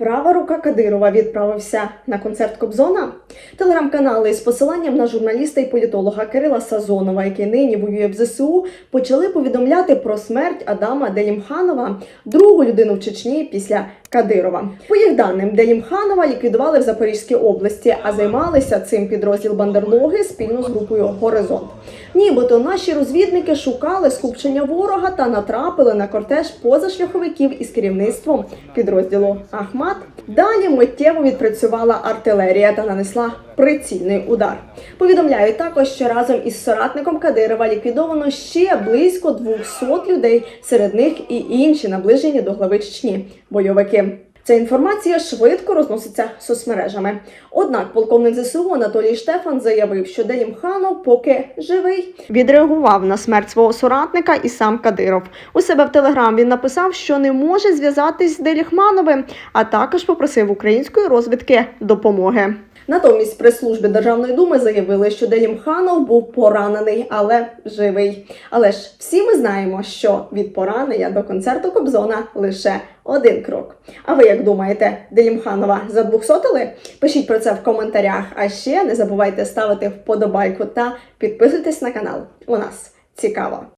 Права рука Кадирова відправився на концерт Кобзона. Телеграм-канали з посиланням на журналіста і політолога Кирила Сазонова, який нині воює в ЗСУ, почали повідомляти про смерть Адама Делімханова, другу людину в Чечні після Кадирова. По їх даним, Делімханова ліквідували в Запорізькій області, а займалися цим підрозділ Бандерлоги спільно з групою Горизонт. Нібито наші розвідники шукали скупчення ворога та натрапили на кортеж позашляховиків із керівництвом підрозділу Ахмат. Далі миттєво відпрацювала артилерія та нанесла прицільний удар. Повідомляють також, що разом із соратником Кадирова ліквідовано ще близько 200 людей, серед них і інші наближені до глави Чечні бойовики. Ця інформація швидко розноситься соцмережами. Однак полковник ЗСУ Анатолій Штефан заявив, що Делімханов поки живий. Відреагував на смерть свого соратника і сам Кадиров. У себе в телеграм він написав, що не може зв'язатись з Деліхмановим, а також попросив української розвідки допомоги. Натомість прес-служби Державної думи заявили, що Делімханов був поранений, але живий. Але ж всі ми знаємо, що від поранення до концерту Кобзона лише один крок. А ви як думаєте, Делімханова задвухсотили? Пишіть про це в коментарях. А ще не забувайте ставити вподобайку та підписуйтесь на канал. У нас цікаво.